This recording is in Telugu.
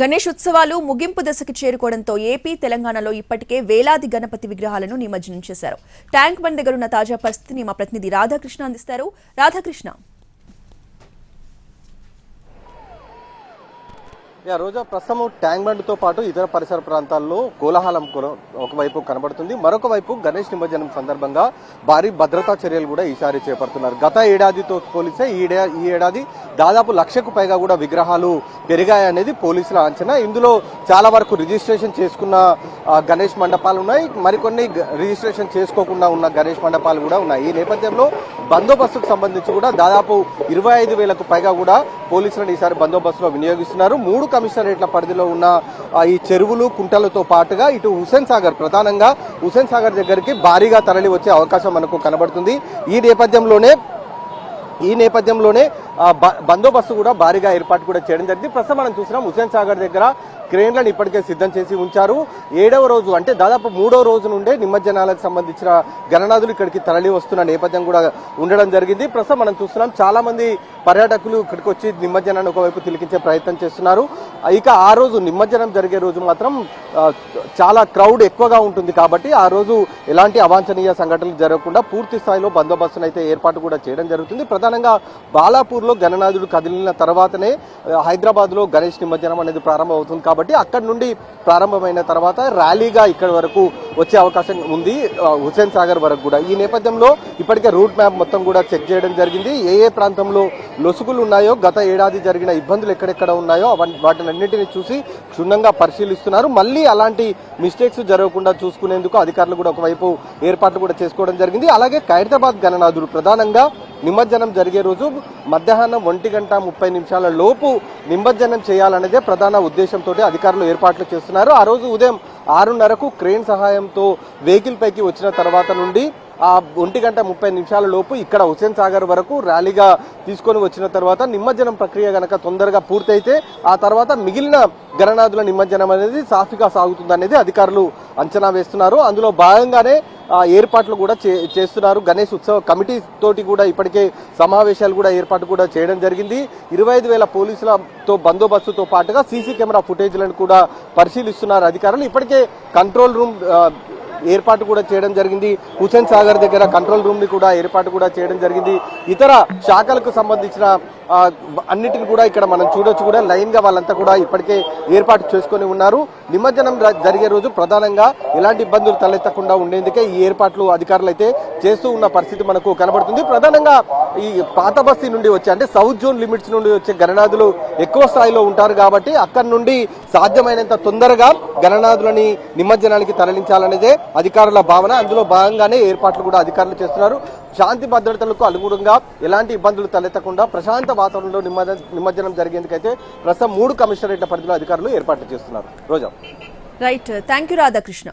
గణేష్ ఉత్సవాలు ముగింపు దశకు చేరుకోవడంతో ఏపీ తెలంగాణలో ఇప్పటికే వేలాది గణపతి విగ్రహాలను నిమజ్జనం చేశారు. ట్యాంక్ బండ్ దగ్గరున్న తాజా పరిస్థితిని మా ప్రతినిధి రాధాకృష్ణ అందిస్తారు. రాధాకృష్ణ. యా రోజా ప్రస్తుతం ట్యాంక్ బండ్తో పాటు ఇతర పరిసర ప్రాంతాల్లో కోలాహలం ఒకవైపు కనబడుతుంది. మరొక వైపు గణేష్ నిమజ్జనం సందర్భంగా భారీ భద్రతా చర్యలు కూడా ఈసారి చేపడుతున్నారు. గత ఏడాదితో పోలిస్తే ఈ ఈ ఏడాది దాదాపు లక్షకు పైగా కూడా విగ్రహాలు పెరిగాయనేది పోలీసుల అంచనా. ఇందులో చాలా వరకు రిజిస్ట్రేషన్ చేసుకున్న గణేష్ మండపాలు ఉన్నాయి. మరికొన్ని రిజిస్ట్రేషన్ చేసుకోకుండా ఉన్న గణేష్ మండపాలు కూడా ఉన్నాయి. ఈ నేపథ్యంలో బందోబస్తుకు సంబంధించి కూడా దాదాపు ఇరవై ఐదు వేలకు పైగా కూడా పోలీసులను ఈసారి బందోబస్తులో వినియోగిస్తున్నారు. మూడు కమిషనరేట్ల పరిధిలో ఉన్న ఈ చెరువులు కుంటలతో పాటుగా ఇటు హుసేన్ సాగర్ ప్రధానంగా హుసేన్ సాగర్ దగ్గరికి భారీగా తరలి వచ్చే అవకాశం మనకు కనబడుతుంది. ఈ నేపథ్యంలోనే ఈ నేపథ్యంలోనే బ- బందోబస్తు కూడా భారీగా ఏర్పాటు కూడా చేయడం జరిగింది. ప్రస్తుతం మనం చూసినాం హుసేన్ సాగర్ దగ్గర క్రేన్లను ఇప్పటికే సిద్ధం చేసి ఉంచారు. ఏడవ రోజు అంటే దాదాపు మూడో రోజు నుండే నిమజ్జనాలకు సంబంధించిన గణనాథులు ఇక్కడికి తరలి వస్తున్న నేపథ్యం కూడా ఉండడం జరిగింది. ప్రస్తుతం మనం చూస్తున్నాం చాలా మంది పర్యాటకులు ఇక్కడికి వచ్చి నిమజ్జనాన్ని ఒకవైపు తిలికించే ప్రయత్నం చేస్తున్నారు. ఇక ఆ రోజు నిమజ్జనం జరిగే రోజు మాత్రం చాలా క్రౌడ్ ఎక్కువగా ఉంటుంది కాబట్టి ఆ రోజు ఎలాంటి అవాంఛనీయ సంఘటనలు జరగకుండా పూర్తి స్థాయిలో బందోబస్తును అయితే ఏర్పాటు కూడా చేయడం జరుగుతుంది. ప్రధానంగా బాలాపూర్లో గణనాథుడు కదిలిన తర్వాతనే హైదరాబాద్లో గణేష్ నిమజ్జనం అనేది ప్రారంభమవుతుంది కాబట్టి అక్కడి నుండి ప్రారంభమైన తర్వాత ర్యాలీగా ఇక్కడి వరకు వచ్చే అవకాశం ఉంది హుసేన్ హుస్సేన్ సాగర్ వరకు కూడా. ఈ నేపథ్యంలో ఇప్పటికే రూట్ మ్యాప్ మొత్తం కూడా చెక్ చేయడం జరిగింది. ఏ ఏ ప్రాంతంలో లొసుగులు ఉన్నాయో గత ఏడాది జరిగిన ఇబ్బందులు ఎక్కడెక్కడ ఉన్నాయో వాటిని వాటినన్నింటినీ చూసి క్షుణ్ణంగా పరిశీలిస్తున్నారు. మళ్ళీ అలాంటి మిస్టేక్స్ జరగకుండా చూసుకునేందుకు అధికారులు కూడా ఒకవైపు ఏర్పాట్లు కూడా చేసుకోవడం జరిగింది. అలాగే ఖైరతాబాద్ గణనాథుడు ప్రధానంగా నిమజ్జనం జరిగే రోజు మధ్యాహ్నం ఒంటి గంట ముప్పై నిమిషాల లోపు నిమజ్జనం చేయాలనేదే ప్రధాన ఉద్దేశంతో అధికారులు ఏర్పాట్లు చేస్తున్నారు. ఆ రోజు ఉదయం ఆరున్నరకు క్రేన్ సహాయంతో వెహికల్ పైకి వచ్చిన తర్వాత నుండి ఆ ఒంటి గంట ముప్పై నిమిషాల లోపు ఇక్కడ హుసేన్ సాగర్ వరకు ర్యాలీగా తీసుకొని వచ్చిన తర్వాత నిమజ్జనం ప్రక్రియ గనక తొందరగా పూర్తయితే ఆ తర్వాత మిగిలిన గణనాథుల నిమజ్జనం అనేది సాఫీగా సాగుతుంది అనేది అధికారులు అంచనా వేస్తున్నారు. అందులో భాగంగానే ఏర్పాట్లు కూడా చే- చేస్తున్నారు. గణేష్ ఉత్సవ కమిటీ తోటి కూడా ఇప్పటికే సమావేశాలు కూడా ఏర్పాటు కూడా చేయడం జరిగింది. ఇరవై ఐదు వేల పోలీసులతో బందోబస్తుతో పాటుగా సీసీ కెమెరా ఫుటేజ్లను కూడా పరిశీలిస్తున్నారు అధికారులు. ఇప్పటికే కంట్రోల్ రూమ్ ఏర్పాటు కూడా చేయడం జరిగింది. హుసేన్ సాగర్ దగ్గర కంట్రోల్ రూమ్ని కూడా ఏర్పాటు కూడా చేయడం జరిగింది. ఇతర శాఖలకు సంబంధించిన అన్నిటిని కూడా ఇక్కడ మనం చూడొచ్చు కూడా. లైన్గా వాళ్ళంతా కూడా ఇప్పటికే ఏర్పాటు చేసుకొని ఉన్నారు. నిమజ్జనం జరిగే రోజు ప్రధానంగా ఎలాంటి ఇబ్బందులు తలెత్తకుండా ఉండేందుకే ఈ ఏర్పాట్లు అధికారులు అయితే చేస్తూ ఉన్న పరిస్థితి మనకు కనబడుతుంది. ప్రధానంగా ఈ పాత బస్తీ నుండి వచ్చే అంటే సౌత్ జోన్ లిమిట్స్ నుండి వచ్చే గణనాథులు ఎక్కువ స్థాయిలో ఉంటారు కాబట్టి అక్కడి నుండి సాధ్యమైనంత తొందరగా గణనాథులని నిమజ్జనానికి తరలించాలనేదే అధికారుల భావన. అందులో భాగంగానే ఏర్పాట్లు కూడా అధికారులు చేస్తున్నారు. శాంతి భద్రతలకు అనుగుణంగా ఎలాంటి ఇబ్బందులు తలెత్తకుండా ప్రశాంత వాతావరణంలో నిమజ్జనం నిమజ్జనం జరిగేందుకైతే ప్రస్తుతం మూడు కమిషనరేట్ల పరిధిలో అధికారులు ఏర్పాట్లు చేస్తున్నారు. Roja. Right thank you Radhakrishna